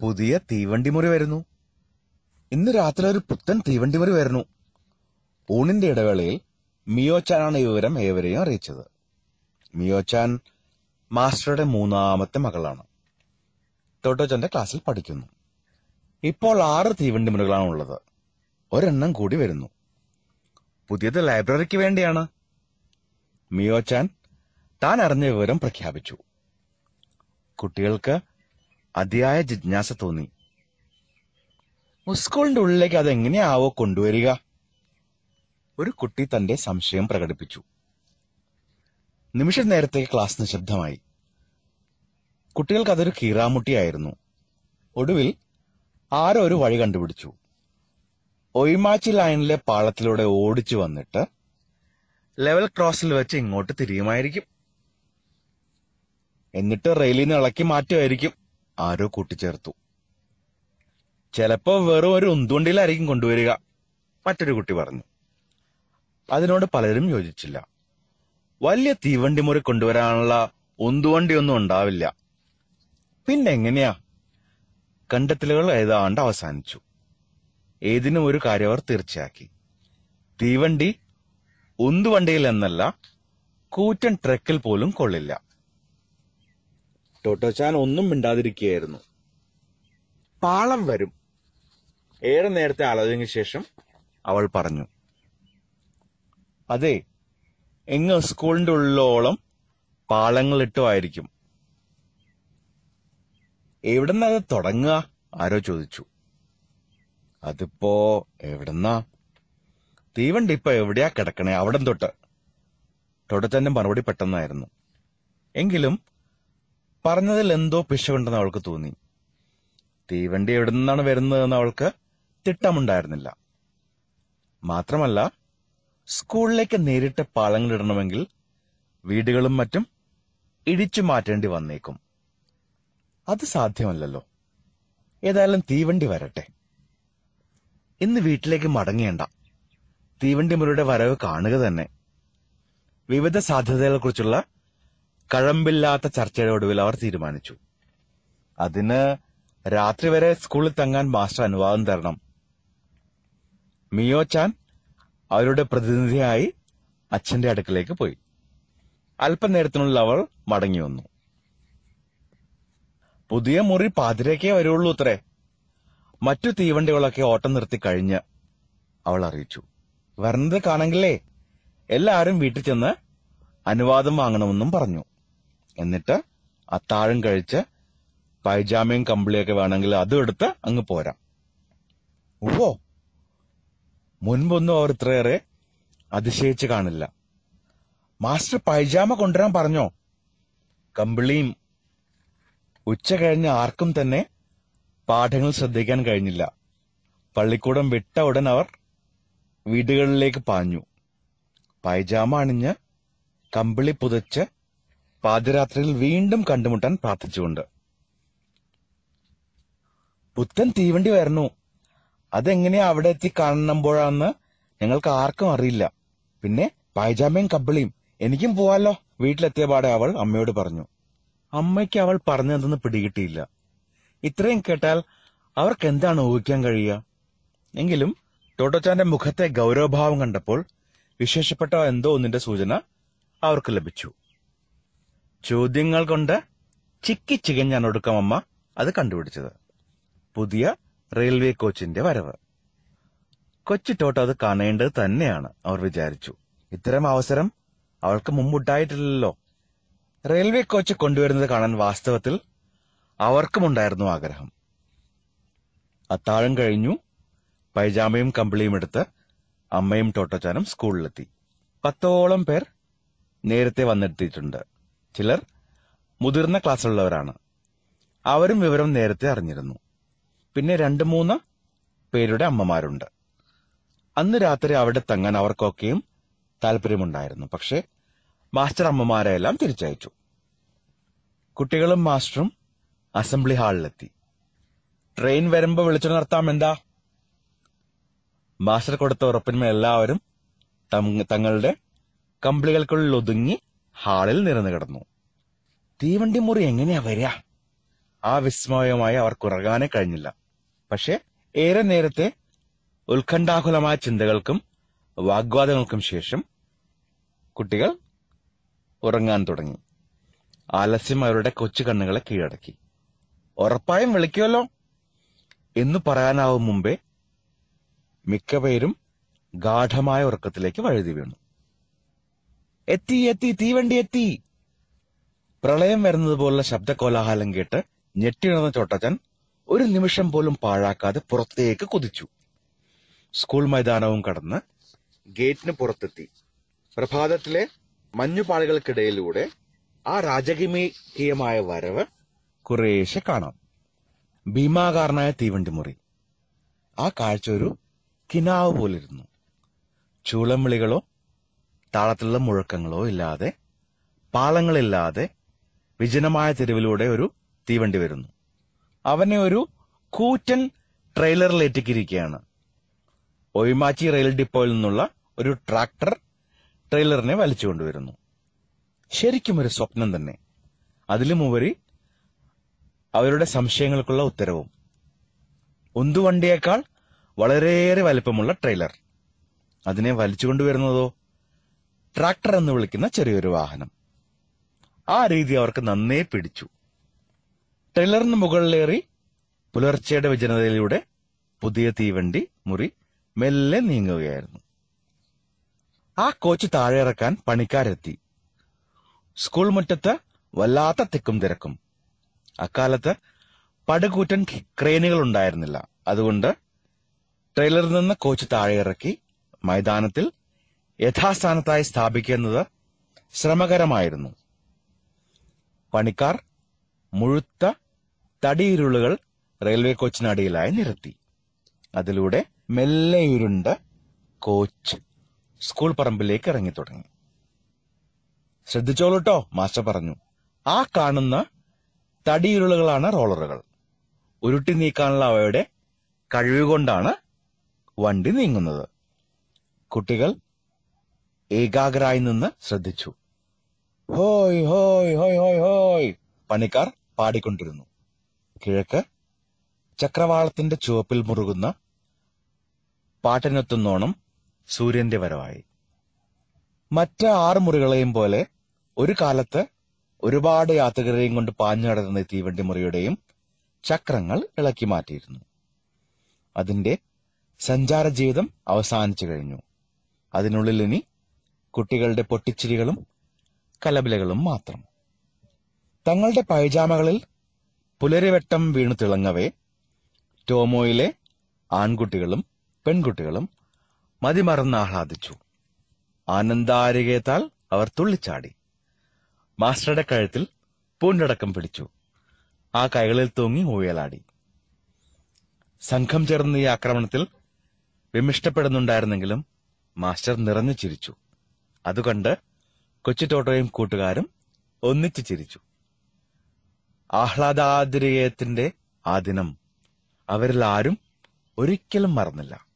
പുതിയ തീവണ്ടി മുറി വരുന്നു. ഇന്ന് രാത്രി ഒരു പുത്തൻ തീവണ്ടി മുറി വരുന്നു. ഊണിന്റെ ഇടവേളയിൽ മിയോച്ചാനാണ് ഈ വിവരം ഏവരെയും അറിയിച്ചത്. മിയോച്ചാൻ മാസ്റ്ററുടെ മൂന്നാമത്തെ മകളാണ്. ടോട്ടോച്ചന്റെ ക്ലാസ്സിൽ പഠിക്കുന്നു. ഇപ്പോൾ ആറ് തീവണ്ടി മുറികളാണ് ഉള്ളത്. ഒരെണ്ണം കൂടി വരുന്നു. പുതിയത് ലൈബ്രറിക്ക് വേണ്ടിയാണ്. മിയോച്ചാൻ താൻ അറിഞ്ഞ വിവരം പ്രഖ്യാപിച്ചു. കുട്ടികൾക്ക് അതിയായ ജിജ്ഞാസ തോന്നി. സ്കൂളിന്റെ ഉള്ളിലേക്ക് അതെങ്ങനെയാവോ കൊണ്ടുവരിക. ഒരു കുട്ടി തന്റെ സംശയം പ്രകടിപ്പിച്ചു. നിമിഷ നേരത്തേക്ക് ക്ലാസ് നിശബ്ദമായി. കുട്ടികൾക്ക് അതൊരു കീറാമുട്ടിയായിരുന്നു. ഒടുവിൽ ആരോ ഒരു വഴി കണ്ടുപിടിച്ചു. ഒയ്മാച്ചി ലൈനിലെ പാളത്തിലൂടെ ഓടിച്ചു വന്നിട്ട് ലെവൽ ക്രോസിൽ വെച്ച് ഇങ്ങോട്ട് തിരിയുമായിരിക്കും. എന്നിട്ട് റെയിലിൽ നിന്ന് ഇളക്കി മാറ്റുമായിരിക്കും. ആരോ കൂട്ടിച്ചേർത്തു. ചിലപ്പോ വെറും ഒരു ഉന്തുണ്ടിലായിരിക്കും കൊണ്ടുവരിക മറ്റൊരു കുട്ടി പറഞ്ഞു. അതിനോട് പലരും യോജിച്ചില്ല. വലിയ തീവണ്ടി മുറി കൊണ്ടുവരാനുള്ള ഉന്തുവണ്ടി ഒന്നും ഉണ്ടാവില്ല. പിന്നെ എങ്ങനെയാ? കണ്ടെത്തലുകൾ ഏതാണ്ട് അവസാനിച്ചു. ഏതിനും ഒരു കാര്യം അവർ തീർച്ചയാക്കി. തീവണ്ടി ഉന്തുവണ്ടിയിൽ എന്നല്ല കൂറ്റൻ ട്രക്കിൽ പോലും കൊള്ളില്ല. ടോട്ടോച്ചാൻ ഒന്നും മിണ്ടാതിരിക്കുകയായിരുന്നു. പാളം വരും. ഏറെ നേരത്തെ ആലോചനയ്ക്ക് ശേഷം അവൾ പറഞ്ഞു അതെ എങ്ങ് സ്കൂളിന്റെ ഉള്ളോളം പാളങ്ങൾ ഇട്ടുമായിരിക്കും എവിടെന്നാ അത് തുടങ്ങുക? ആരോ ചോദിച്ചു. അതിപ്പോ എവിടെന്നാ? തീവണ്ടി ഇപ്പൊ എവിടെയാ കിടക്കണേ? അവിടം തൊട്ട്. തൊട്ടത്തന്നെ മറുപടി പെട്ടെന്നായിരുന്നു. എങ്കിലും പറഞ്ഞതിൽ എന്തോ പിശകുണ്ടെന്ന് അവൾക്ക് തോന്നി. തീവണ്ടി എവിടെ നിന്നാണ് വരുന്നതെന്ന് അവൾക്ക് തിട്ടമുണ്ടായിരുന്നില്ല. മാത്രമല്ല സ്കൂളിലേക്ക് നേരിട്ട് പാളങ്ങളിടണമെങ്കിൽ വീടുകളും മറ്റും ഇടിച്ചു മാറ്റേണ്ടി വന്നേക്കും. അത് സാധ്യമല്ലല്ലോ. ഏതായാലും തീവണ്ടി വരട്ടെ. ഇന്ന് വീട്ടിലേക്ക് മടങ്ങേണ്ട. തീവണ്ടി മുറിയുടെ വരവ് കാണുക തന്നെ. വിവിധ സാധ്യതകളെക്കുറിച്ചുള്ള കഴമ്പില്ലാത്ത ചർച്ചയുടെ ഒടുവിൽ അവർ തീരുമാനിച്ചു. അതിന് രാത്രി വരെ സ്കൂളിൽ തങ്ങാൻ മാസ്റ്റർ അനുവാദം തരണം. മിയോ ചാൻ അവരുടെ പ്രതിനിധിയായി അച്ഛന്റെ അടുക്കലേക്ക് പോയി. അല്പനേരത്തിനുള്ളിൽ അവൾ മടങ്ങി വന്നു. പുതിയ മുറി പാതിരക്കേ വരുള്ളൂ അത്രേ മറ്റു തീവണ്ടികളൊക്കെ ഓട്ടം നിർത്തി കഴിഞ്ഞ് അവൾ അറിയിച്ചു. വരുന്നത് കാണെങ്കിലേ എല്ലാവരും വീട്ടിൽ ചെന്ന് അനുവാദം വാങ്ങണമെന്നും പറഞ്ഞു. എന്നിട്ട് അത്താഴം കഴിച്ച് പൈജാമയും കമ്പിളിയൊക്കെ വേണമെങ്കിൽ അതും എടുത്ത് അങ്ങ് പോരാം. ഓ മുൻപൊന്നും അവർ ഇത്രയേറെ അതിശയിച്ച് കാണില്ല. മാസ്റ്റർ പൈജാമ കൊണ്ടുവരാൻ പറഞ്ഞോ? കമ്പിളിയും ഉച്ച കഴിഞ്ഞ് ആർക്കും തന്നെ പാഠങ്ങൾ ശ്രദ്ധിക്കാൻ കഴിഞ്ഞില്ല. പള്ളിക്കൂടം വിട്ട ഉടൻ അവർ വീടുകളിലേക്ക് പാഞ്ഞു. പൈജാമ അണിഞ്ഞ് കമ്പിളി പുതച്ച് പാതിരാത്രിയിൽ വീണ്ടും കണ്ടുമുട്ടാൻ പ്രാർത്ഥിച്ചുകൊണ്ട്. പുത്തൻ തീവണ്ടി വരണു അതെങ്ങനെയാ അവിടെ എത്തി കാണുമ്പോഴാന്ന് ഞങ്ങൾക്ക് ആർക്കും അറിയില്ല. പിന്നെ പായജാമയും കബളിയും എനിക്കും പോവാലോ വീട്ടിലെത്തിയ പാടെ അവൾ അമ്മയോട് പറഞ്ഞു. അമ്മയ്ക്ക് അവൾ പറഞ്ഞതെന്ന് പിടികിട്ടിയില്ല. ഇത്രയും കേട്ടാൽ അവർക്ക് എന്താണ് ഊഹിക്കാൻ കഴിയുക? എങ്കിലും ടോട്ടോച്ചാന്റെ മുഖത്തെ ഗൗരവഭാവം കണ്ടപ്പോൾ വിശേഷപ്പെട്ട എന്തോ ഒന്നിന്റെ സൂചന അവർക്ക് ലഭിച്ചു. ചോദ്യങ്ങൾ കൊണ്ട് ചിക്കി ചികഞ്ഞാണ് ഒടുക്കമമ്മ അത് കണ്ടുപിടിച്ചത്. പുതിയ റെയിൽവേ കോച്ചിന്റെ വരവ്. കൊച്ചു ടോട്ടോ അത് കാണേണ്ടത് തന്നെയാണ് അവർ വിചാരിച്ചു. ഇത്തരം അവസരം അവൾക്ക് മുമ്പുണ്ടായിട്ടില്ലല്ലോ. റെയിൽവേ കോച്ച് കൊണ്ടുവരുന്നത് കാണാൻ വാസ്തവത്തിൽ അവർക്കുമുണ്ടായിരുന്നു ആഗ്രഹം. അത്താഴം കഴിഞ്ഞു പൈജാമയും കമ്പിളിയും എടുത്ത് അമ്മയും ടോട്ടോച്ചാനും സ്കൂളിലെത്തി. പത്തോളം പേർ നേരത്തെ വന്നെത്തിയിട്ടുണ്ട്. ചിലർ മുതിർന്ന ക്ലാസ്സിലുള്ളവരാണ്. അവരും വിവരം നേരത്തെ അറിഞ്ഞിരുന്നു. പിന്നെ രണ്ട് മൂന്ന് പേരുടെ അമ്മമാരുണ്ട്. അന്ന് രാത്രി അവിടെ തങ്ങാൻ അവർക്കൊക്കെയും താല്പര്യമുണ്ടായിരുന്നു പക്ഷേ മാസ്റ്റർ അമ്മമാരെയെല്ലാം തിരിച്ചയച്ചു. കുട്ടികളും മാസ്റ്ററും അസംബ്ലി ഹാളിലെത്തി. ട്രെയിൻ വരുമ്പോ വിളിച്ചുണർത്താം എന്താ? മാസ്റ്റർ കൊടുത്ത ഉറപ്പിന്മേൽ എല്ലാവരും തങ്ങളുടെ കമ്പിളികൾക്കുള്ളിൽ ഒതുങ്ങി ഹാളിൽ നിരന്നു കിടന്നു. തീവണ്ടി മുറി എങ്ങനെയാ വരിക? ആ വിസ്മയമായി അവർക്ക് ഉറങ്ങാനേ കഴിഞ്ഞില്ല. പക്ഷേ ഏറെ നേരത്തെ ഉത്കണ്ഠാകുലമായ ചിന്തകൾക്കും വാഗ്വാദങ്ങൾക്കും ശേഷം കുട്ടികൾ ഉറങ്ങാൻ തുടങ്ങി. ആലസ്യം അവരുടെ കൊച്ചു കണ്ണുകളെ കീഴടക്കി. ഉറപ്പായും വിളിക്കുമല്ലോ? എന്ന് പറയാനാവും മുമ്പേ മിക്കപേരും ഗാഠമായ ഉറക്കത്തിലേക്ക് വഴുതി വീണു. എത്തി എത്തി തീവണ്ടി എത്തി. പ്രളയം വരുന്നത് പോലുള്ള ശബ്ദകോലാഹലം കേട്ട് ഞെട്ടിണർന്ന ചോട്ടച്ചൻ ഒരു നിമിഷം പോലും പാഴാക്കാതെ പുറത്തേക്ക് കുതിച്ചു. സ്കൂൾ മൈതാനവും കടന്ന് ഗേറ്റിന് പുറത്തെത്തി. പ്രഭാതത്തിലെ മഞ്ഞുപാളികൾക്കിടയിലൂടെ ആ രാജകീയമായ വരവ് കുറേശ്ശെ കാണാം. ഭീമാകാരനായ തീവണ്ടി മുറി. ആ കാഴ്ച ഒരു കിനാവ് പോലിരുന്നു. ചൂളം വിളികളോ താളത്തിലുള്ള മുഴക്കങ്ങളോ ഇല്ലാതെ പാളങ്ങളില്ലാതെ വിജനമായ തെരുവിലൂടെ ഒരു തീവണ്ടി വരുന്നു. അവനെ ഒരു കൂറ്റൻ ട്രെയിലറിലേറ്റിക്കിരിക്കുകയാണ് ഒയിമാച്ചി റെയിൽ ഡിപ്പോയിൽ നിന്നുള്ള ഒരു ട്രാക്ടർ ട്രെയിലറിനെ വലിച്ചുകൊണ്ടുവരുന്നു. ശരിക്കും ഒരു സ്വപ്നം തന്നെ. അതിലുമുപരി അവരുടെ സംശയങ്ങൾക്കുള്ള ഉത്തരവും. ഉന്തുവണ്ടിയേക്കാൾ വളരെയേറെ വലിപ്പമുള്ള ട്രെയിലർ. അതിനെ വലിച്ചുകൊണ്ടുവരുന്നതോ ട്രാക്ടർ എന്ന് വിളിക്കുന്ന ചെറിയൊരു വാഹനം. ആ രീതി അവർക്ക് നന്നേ പിടിച്ചു. ട്രെയിലറിന് മുകളിലേറി പുലർച്ചയുടെ വിജനതയിലൂടെ പുതിയ തീവണ്ടി മുറി മെല്ലെ നീങ്ങുകയായിരുന്നു. ആ കോച്ച് താഴെ ഇറക്കാൻ പണിക്കാരെത്തി. സ്കൂൾ മുറ്റത്ത് വല്ലാത്ത തിക്കും തിരക്കും. അക്കാലത്ത് പടുകൂറ്റൻ ക്രെയിനുകൾ ഉണ്ടായിരുന്നില്ല അതുകൊണ്ട് ട്രെയിലറിൽ നിന്ന് കോച്ച് താഴെ ഇറക്കി മൈതാനത്തിൽ യഥാസ്ഥാനത്തായി സ്ഥാപിക്കുന്നത് ശ്രമകരമായിരുന്നു. പണിക്കാർ മുഴുത്ത തടിയിരുളുകൾ റെയിൽവേ കോച്ചിനടിയിലായി നിരത്തി. അതിലൂടെ മെല്ലെ കോച്ച് സ്കൂൾ പറമ്പിലേക്ക് ഇറങ്ങി തുടങ്ങി. ശ്രദ്ധിച്ചോളൂട്ടോ മാസ്റ്റർ പറഞ്ഞു. ആ കാണുന്ന തടിയിരുളുകളാണ് റോളറുകൾ. ഉരുട്ടി നീക്കാനുള്ള അവയുടെ കഴിവുകൊണ്ടാണ് വണ്ടി നീങ്ങുന്നത്. കുട്ടികൾ ഏകാഗ്രായി നിന്ന് ശ്രദ്ധിച്ചു. ഹോയ് ഹോയ് ഹോയ് ഹോയ് ഹോയ്. പണിക്കാർ പാടിക്കൊണ്ടിരുന്നു. കിഴക്ക് ചക്രവാളത്തിന്റെ ചുവപ്പിൽ മുറുകുന്ന പാട്ടിനെത്തുന്നോണം സൂര്യന്റെ വരവായി. മറ്റ് ആറ് മുറികളെയും പോലെ ഒരു കാലത്ത് ഒരുപാട് യാത്രികരെയും കൊണ്ട് പാഞ്ഞു നടന്ന ഈ തീവണ്ടി മുറിയുടെയും ചക്രങ്ങൾ ഇളക്കി മാറ്റിയിരുന്നു. അതിന്റെ സഞ്ചാര ജീവിതം അവസാനിച്ചു കഴിഞ്ഞു. അതിനുള്ളിൽ ഇനി കുട്ടികളുടെ പൊട്ടിച്ചിരികളും കലബിലകളും മാത്രം. തങ്ങളുടെ പൈജാമകളിൽ പുലരിവെട്ടം വീണു തിളങ്ങവേ. ടോമോയിലെ ആൺകുട്ടികളും പെൺകുട്ടികളും മതിമറന്ന് ആഹ്ലാദിച്ചു ആനന്ദാരികയത്താൽ അവർ തുള്ളിച്ചാടി. മാസ്റ്ററുടെ കഴുത്തിൽ പൂണ്ടടക്കം പിടിച്ചു. ആ കൈകളിൽ തൂങ്ങി ഊയലാടി. സംഘം ചേർന്ന ഈ ആക്രമണത്തിൽ വിമിഷ്ടപ്പെടുന്നുണ്ടായിരുന്നെങ്കിലും മാസ്റ്റർ നിറഞ്ഞു ചിരിച്ചു. അതുകണ്ട് കൊച്ചുടോട്ടോയും കൂട്ടുകാരും ഒന്നിച്ചു ചിരിച്ചു. ആഹ്ലാദാതിരയത്തിന്റെ ആ ദിനം അവരിൽ ആരും ഒരിക്കലും മറന്നില്ല.